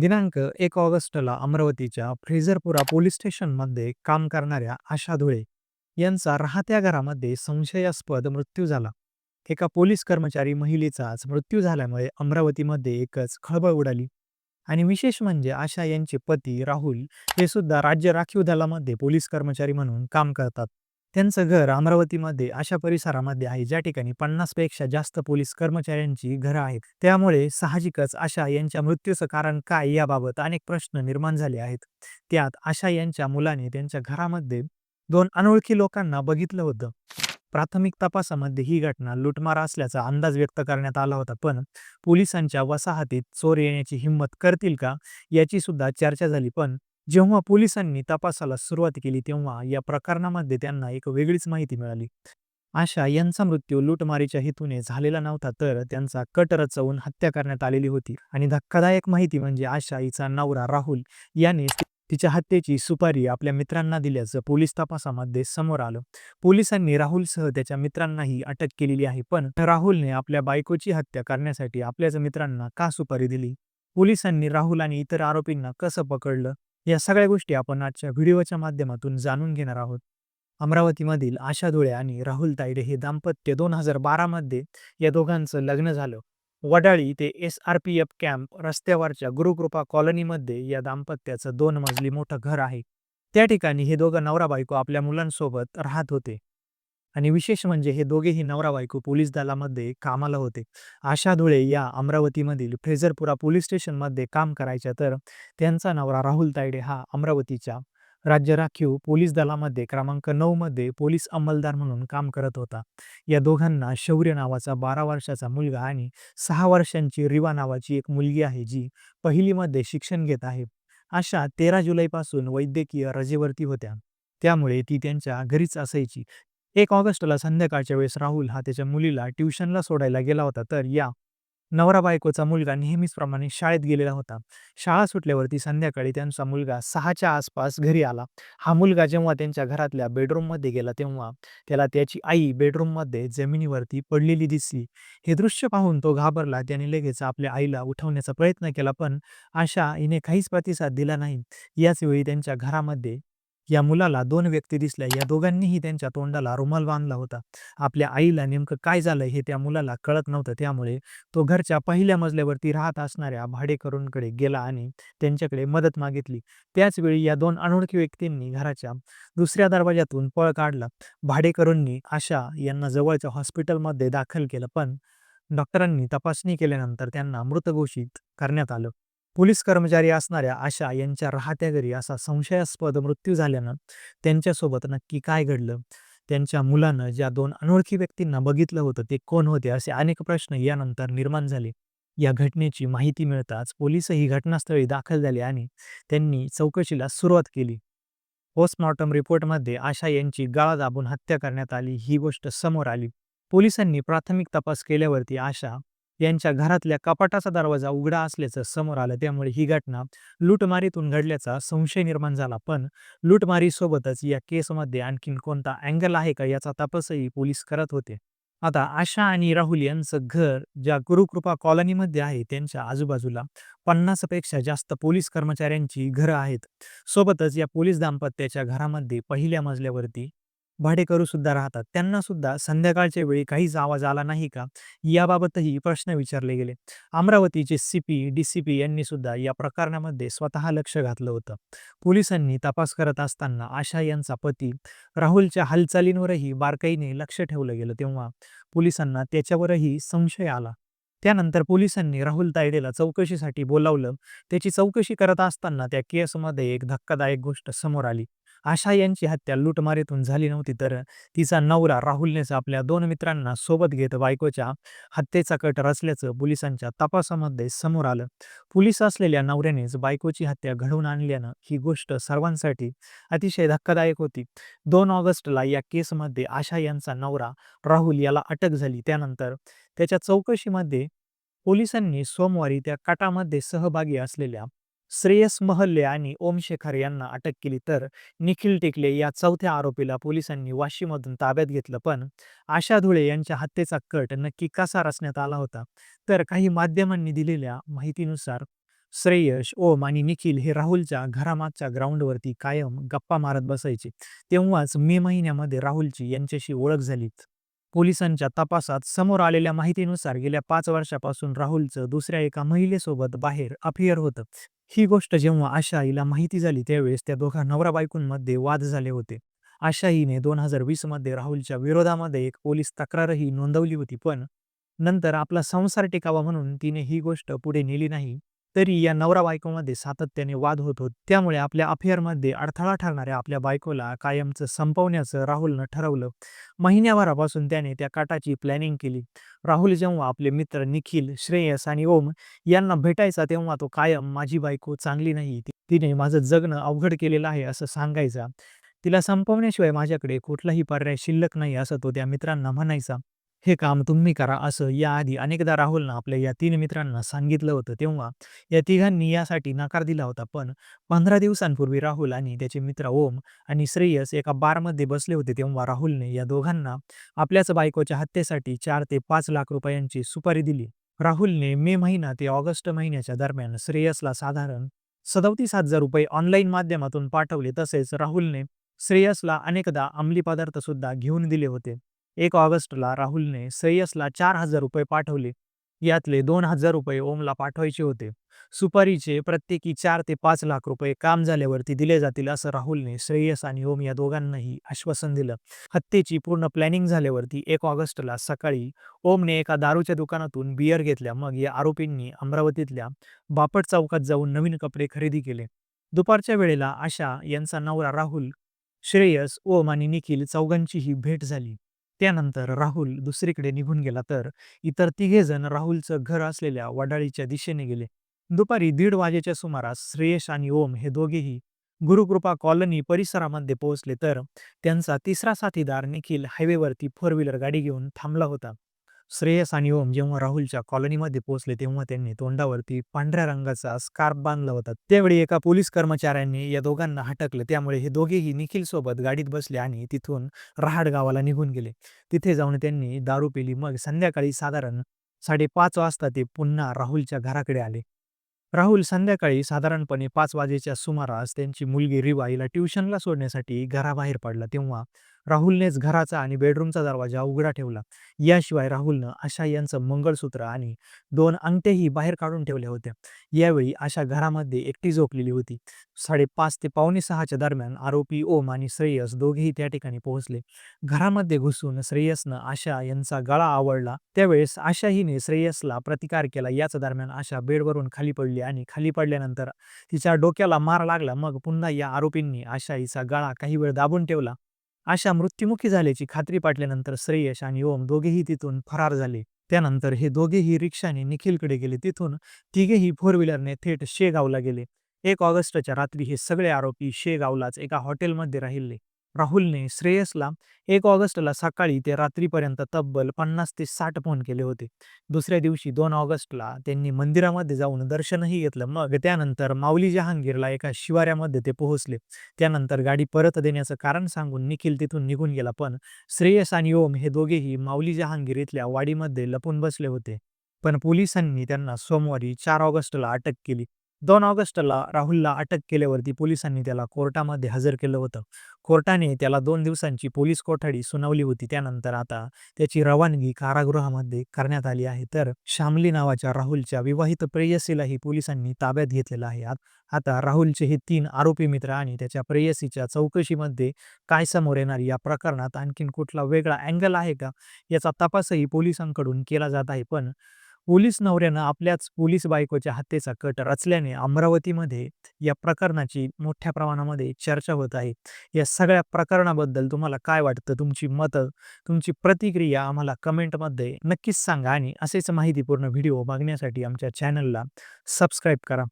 दिनांक एक ऑगस्टला अमरावतीच्या फ्रेझरपुरा पोलीस स्टेशनमध्ये काम करणाऱ्या आशा धुळे यांचा राहत्या घरामध्ये संशयास्पद मृत्यू झाला. एका पोलीस कर्मचारी महिलेचाच मृत्यू झाल्यामुळे अमरावतीमध्ये एकच खळबळ उडाली. आणि विशेष म्हणजे आशा यांचे पती राहुल हे सुद्धा राज्य राखीव दलामध्ये पोलीस कर्मचारी म्हणून काम करतात. त्यांचं घर अमरावतीमध्ये अशा परिसरामध्ये आहे ज्या ठिकाणी पन्नासपेक्षा जास्त पोलीस कर्मचाऱ्यांची घरं आहेत. त्यामुळे साहजिकच आशा यांच्या मृत्यूचं कारण काय याबाबत अनेक प्रश्न निर्माण झाले आहेत. त्यात आशा यांच्या मुलाने त्यांच्या घरामध्ये दोन अनोळखी लोकांना बघितलं होतं. प्राथमिक तपासामध्ये ही घटना लुटमार असल्याचा अंदाज व्यक्त करण्यात आला होता. पण पोलिसांच्या वसाहतीत चोर येण्याची हिंमत करतील का याची सुद्धा चर्चा झाली. पण जेव्हा पोलिसांनी तपासाला सुरुवात केली तेव्हा या प्रकरणामध्ये त्यांना एक वेगळीच माहिती मिळाली. आशा यांचा मृत्यू लूटमारीच्या हेतूने झालेला नव्हता तर त्यांचा कट रचवून हत्या करण्यात आलेली होती. आणि धक्कादायक माहिती म्हणजे आशा हिचा नवरा राहुल याने तिच्या हत्येची सुपारी आपल्या मित्रांना दिल्याचं पोलीस तपासामध्ये समोर आलं. पोलिसांनी राहुलसह त्याच्या मित्रांनाही अटक केलेली आहे पण राहुलने आपल्या बायकोची हत्या करण्यासाठी आपल्याच मित्रांना का सुपारी दिली? पोलिसांनी राहुल आणि इतर आरोपींना कसं पकडलं? या सगळ्या गोष्टी आपण आजच्या व्हिडिओच्या माध्यमातून जाणून घेणार आहोत. अमरावतीमधील आशा धुळे आणि राहुल तायडे हे दाम्पत्य दोन हजार बारामध्ये या दोघांचं लग्न झालं. वडाळी ते S R P F camp रस्त्यावरच्या गुरुकृपा कॉलनीमध्ये या दाम्पत्याचं दोन मजली मोठं घर आहे. त्या ठिकाणी हे दोघं नवरा बायको आपल्या मुलांसोबत राहत होते. आणि विशेष म्हणजे हे दोघेही नवरा बायको पोलीस दलामध्ये कामाला होते. आशा धुळे या अमरावतीमधील फ्रेझरपुरा पोलीस स्टेशनमध्ये काम करायच्या तर त्यांचा नवरा राहुल तायडे हा अमरावतीच्या राज्य राखीव पोलीस दलामध्ये क्रमांक नऊ मध्ये पोलीस अंमलदार म्हणून काम करत होता. या दोघांना शौर्य नावाचा बारा वर्षाचा मुलगा आणि सहा वर्षांची रिवा नावाची एक मुलगी आहे जी पहिलीमध्ये शिक्षण घेत आहे. अशा तेरा जुलैपासून वैद्यकीय रजेवरती होत्या. त्यामुळे ती त्यांच्या घरीच असायची. एक ऑगस्टला संध्याकाळच्या वेळेस राहुल हा त्याच्या मुलीला ट्युशनला सोडायला गेला होता. तर या नवरा बायकोचा मुलगा नेहमीचप्रमाणे शाळेत गेलेला होता. शाळा सुटल्यावरती संध्याकाळी त्यांचा मुलगा सहाच्या आसपास घरी आला. हा मुलगा जेव्हा त्यांच्या घरातल्या बेडरूममध्ये गेला तेव्हा त्याला त्याची आई बेडरूममध्ये जमिनीवरती पडलेली दिसली. हे दृश्य पाहून तो घाबरला. त्याने लगेच आपल्या आईला उठवण्याचा प्रयत्न केला पण आशा हिने काहीच प्रतिसाद दिला नाही. याच वेळी त्यांच्या घरामध्ये या मुलाला दोन व्यक्ती दिसल्या या दोघांनीही त्यांच्या तोंडाला रुमाल बांधला होता. आपल्या आईला नेमकं काय झालं हे त्या मुलाला कळत नव्हतं. त्यामुळे तो घरच्या पहिल्या मजल्यावरती राहत असणाऱ्या भाडेकरूंकडे गेला आणि त्यांच्याकडे मदत मागितली. त्याचवेळी या दोन अनोळखी व्यक्तींनी घराच्या दुसऱ्या दरवाजातून पळ काढला. भाडेकरूंनी आशा यांना जवळच्या हॉस्पिटलमध्ये दाखल केलं पण डॉक्टरांनी तपासणी केल्यानंतर त्यांना मृत घोषित करण्यात आलं. पोलीस कर्मचारी असणाऱ्या आशा यांच्या राहत्या घरी असा संशयास्पद मृत्यू झाल्यानं त्यांच्यासोबत नक्की काय घडलं? त्यांच्या मुलानं ज्या दोन अनोळखी व्यक्तींना बघितलं होतं ते कोण होते? असे अनेक प्रश्न यानंतर निर्माण झाले. या घटनेची माहिती मिळताच पोलीसही घटनास्थळी दाखल झाले आणि त्यांनी चौकशीला सुरुवात केली. पोस्टमॉर्टम रिपोर्टमध्ये आशा यांची गाळा दाबून हत्या करण्यात आली ही गोष्ट समोर आली. पोलिसांनी प्राथमिक तपास केल्यावरती आशा यांच्या घरातल्या कपाटाचा दरवाजा उघडा असल्याचं समोर आलं. त्यामुळे ही घटना लूटमारीतून घडल्याचा संशय निर्माण झाला. पण लूटमारीसोबतच या केसमध्ये आणखीन कोणता अँगल आहे का याचा तपासही पोलीस करत होते. आता आशा आणि राहुल यांचं घर ज्या गुरुकृपा कॉलनीमध्ये आहे त्यांच्या आजूबाजूला पन्नासपेक्षा जास्त पोलीस कर्मचाऱ्यांची घरं आहेत. सोबतच या पोलीस दाम्पत्याच्या घरामध्ये पहिल्या मजल्यावरती भाडेकरू सुद्धा राहतात. त्यांना सुद्धा संध्याकाळच्या वेळी काहीच आवाज आला नाही का? याबाबतही प्रश्न विचारले गेले. अमरावतीचे सीपी डीसीपी यांनी सुद्धा या प्रकरणामध्ये स्वतः लक्ष घातलं होतं. पोलिसांनी तपास करत असताना आशा यांचा पती राहुलच्या हालचालींवरही बारकाईने लक्ष ठेवलं गेलं. तेव्हा पोलिसांना त्याच्यावरही संशय आला. त्यानंतर पोलिसांनी राहुल तायडेला चौकशीसाठी बोलावलं. त्याची चौकशी करत असताना त्या केसमध्ये एक धक्कादायक गोष्ट समोर आली. आशा यांची हत्या लूटमारीतून झाली नव्हती. तर तिचा नवरा राहुलनेच आपल्या दोन मित्रांना सोबत घेत बायकोच्या हत्येचा कट रचल्याचं पोलिसांच्या तपासामध्ये समोर आलं. पोलीस असलेल्या नवऱ्यानेच बायकोची हत्या घडवून आणल्यानं ही गोष्ट सर्वांसाठी अतिशय धक्कादायक होती. दोन ऑगस्टला या केसमध्ये आशा यांचा नवरा राहुल याला अटक झाली. त्यानंतर त्याच्या चौकशीमध्ये पोलिसांनी सोमवारी त्या कटामध्ये सहभागी असलेल्या श्रेयस महल्ले आणि ओम शेखर यांना अटक केली तर निखिल टेकले या चौथ्या आरोपीला पोलिसांनी वाशीमधून ताब्यात घेतलं पण आशा धुळे यांच्या हत्येचा कट नक्की कसा रचण्यात आला होता तर काही माध्यमांनी दिलेल्या माहितीनुसार श्रेयश, ओम आणि निखिल हे राहुलच्या घरामागच्या ग्राउंडवरती कायम गप्पा मारत बसायचे. तेव्हाच मे महिन्यामध्ये राहुलची यांच्याशी ओळख झाली. पोलिसांच्या तपासात समोर आलेल्या माहितीनुसार गेल्या पाच वर्षापासून राहुलचं दुसऱ्या एका महिलेसोबत बाहेर अफेअर होतं. ही गोष्ट जेव्हा आशाईला माहिती झाली त्यावेळेस त्या दोघा नवरा बायकोंमध्ये वाद झाले होते. आशाईने दोन हजार वीसमध्ये राहुलच्या विरोधामध्ये एक पोलीस तक्रारही नोंदवली होती पण नंतर आपला संसार टिकावा म्हणून तिने ही गोष्ट पुढे नेली नाही. तरी या नवरा बायकोमध्ये सातत्याने वाद होत होत त्यामुळे आपल्या अफेअरमध्ये अडथळा ठरणाऱ्या आपल्या बायकोला कायमचं संपवण्याचं राहुलनं ठरवलं. महिन्याभरापासून त्याने त्या काटाची प्लॅनिंग केली. राहुल जेव्हा आपले मित्र निखिल, श्रेयस आणि ओम यांना भेटायचा तेव्हा तो कायम माझी बायको चांगली नाही, तिने माझं जगणं अवघड केलेलं आहे असं सांगायचा. तिला संपवण्याशिवाय माझ्याकडे कुठलाही पर्याय शिल्लक नाही असं तो त्या मित्रांना म्हणायचा. हे काम तुम्ही करा असं याआधी अनेकदा राहुलनं आपल्या या तीन मित्रांना सांगितलं होतं. तेव्हा या तिघांनी यासाठी नकार दिला होता. पण पंधरा दिवसांपूर्वी राहुल आणि त्याचे मित्र ओम आणि श्रेयस एका बारमध्ये बसले होते तेव्हा राहुलने या दोघांना आपल्याच बायकोच्या हत्येसाठी चार ते पाच लाख रुपयांची सुपारी दिली. राहुलने मे महिना ते ऑगस्ट महिन्याच्या दरम्यान श्रेयसला साधारण सदतीस हजार रुपये ऑनलाईन माध्यमातून पाठवले. तसेच राहुलने श्रेयसला अनेकदा अंमली पदार्थ सुद्धा घेऊन दिले होते. एक ऑगस्टला राहुलने सैयसला चार हजार रुपये पाठवले. यातले दोन हजार रुपये ओमला पाठवायचे होते. सुपारीचे प्रत्येकी चार ते पाच लाख रुपये काम झाल्यावरती दिले जातील असं राहुलने श्रेयस आणि ओम या दोघांनाही आश्वासन दिलं. हत्येची पूर्ण प्लॅनिंग झाल्यावरती एक ऑगस्टला सकाळी ओमने एका दारूच्या दुकानातून बियर घेतल्या. मग या आरोपींनी अमरावतीतल्या बापट चौकात जाऊन नवीन कपडे खरेदी केले. दुपारच्या वेळेला आशा यांचा नवरा राहुल, श्रेयस, ओम आणि निखिल चौघांचीही भेट झाली. त्यानंतर राहुल दुसरीकडे निघून गेला तर इतर तिघेजण राहुलचं घर असलेल्या वडाळीच्या दिशेने गेले. दुपारी दीड वाजेच्या सुमारास श्रेयश आणि ओम हे दोघेही गुरुकृपा कॉलनी परिसरामध्ये पोहोचले तर त्यांचा तिसरा साथीदार निखिल हायवेवरती फोर व्हीलर गाडी घेऊन थांबला होता. श्रेयस आणि ओम जेव्हा राहुलच्या कॉलनीमध्ये पोहोचले तेव्हा त्यांनी तोंडावरती पांढऱ्या रंगाचा स्कार्फ बांधला होता. त्यावेळी एका पोलीस कर्मचाऱ्यांनी या दोघांना हटकलं. त्यामुळे हे दोघेही निखिल सोबत गाडीत बसले आणि तिथून रहाड गावाला निघून गेले. तिथे जाऊन त्यांनी दारू पिली. मग संध्याकाळी साधारण साडेपाच वाजता ते पुन्हा राहुलच्या घराकडे आले. राहुल संध्याकाळी साधारणपणे पाच वाजेच्या सुमारास त्यांची मुलगी रिवा हिला ट्युशनला सोडण्यासाठी घराबाहेर पडला. तेव्हा राहुलनेच घराचा आणि बेडरूमचा दरवाजा उघडा ठेवला. याशिवाय राहुलनं आशा यांचं मंगळसूत्र आणि दोन अंगठेही बाहेर काढून ठेवल्या होत्या. यावेळी आशा घरामध्ये एकटी झोपलेली होती. साडेपाच ते पावणे सहाच्या दरम्यान आरोपी ओम आणि श्रेयस दोघेही त्या ठिकाणी पोहोचले. घरामध्ये घुसून श्रेयसनं आशा यांचा गळा आवडला त्यावेळेस आशा हिने श्रेयसला प्रतिकार केला. याच दरम्यान आशा बेडवरून खाली पडली आणि खाली पडल्यानंतर तिच्या डोक्याला मार लागला. मग पुन्हा या आरोपींनी आशा हिचा गळा काही वेळ दाबून ठेवला. आशा मृत्युमुखी झाल्याची खात्री पाटल्यानंतर श्रेयश आणि ओम दोघेही तिथून फरार झाले. त्यानंतर हे दोघेही रिक्षाने निखिलकडे गेले. तिथून तिघेही फोर व्हीलरने थेट शेगावला गेले. एक ऑगस्टच्या रात्री हे सगळे आरोपी शेगावलाच एका हॉटेलमध्ये राहिले. राहुलने श्रेयसला एक ऑगस्टला सकाळी ते रात्रीपर्यंत तब्बल पन्नास ते साठ फोन केले होते. दुसऱ्या दिवशी दोन ऑगस्टला त्यांनी मंदिरामध्ये जाऊन दर्शनही घेतलं. मग त्यानंतर माऊली जहांगीरला एका शिवाऱ्यामध्ये ते पोहोचले. त्यानंतर गाडी परत देण्याचं कारण सांगून निखिल तिथून निघून गेला. पण श्रेयस आणि ओम हे दोघेही माऊली जहांगीर इथल्या वाडीमध्ये लपून बसले होते. पण पोलिसांनी त्यांना सोमवारी चार ऑगस्टला अटक केली. दोन ऑगस्टला राहुलला अटक केल्यावरती पोलिसांनी त्याला कोर्टामध्ये हजर केलं होतं. कोर्टाने त्याला दोन दिवसांची पोलीस कोठडी सुनावली होती. त्यानंतर आता त्याची रवानगी कारागृहामध्ये करण्यात आली आहे. तर शामली नावाच्या राहुलच्या विवाहित प्रेयसीलाही पोलिसांनी ताब्यात घेतलेलं आहे. आता राहुलचे हे तीन आरोपी मित्र आणि त्याच्या प्रेयसीच्या चौकशीमध्ये काय समोर येणार या प्रकरणात आणखीन कुठला वेगळा अँगल आहे का याचा तपासही पोलिसांकडून केला जात आहे. पण पोलीस नवऱ्यानं आपल्याच पोलीस बायकोच्या हत्येचा कट रचल्याने अमरावतीमध्ये या प्रकरणाची मोठ्या प्रमाणामध्ये चर्चा होत आहे. या सगळ्या प्रकरणाबद्दल तुम्हाला काय वाटतं? तुमची मतं, तुमची प्रतिक्रिया आम्हाला कमेंटमध्ये नक्कीच सांगा आणि असेच माहितीपूर्ण व्हिडिओ बघण्यासाठी आमच्या चॅनलला सबस्क्राईब करा.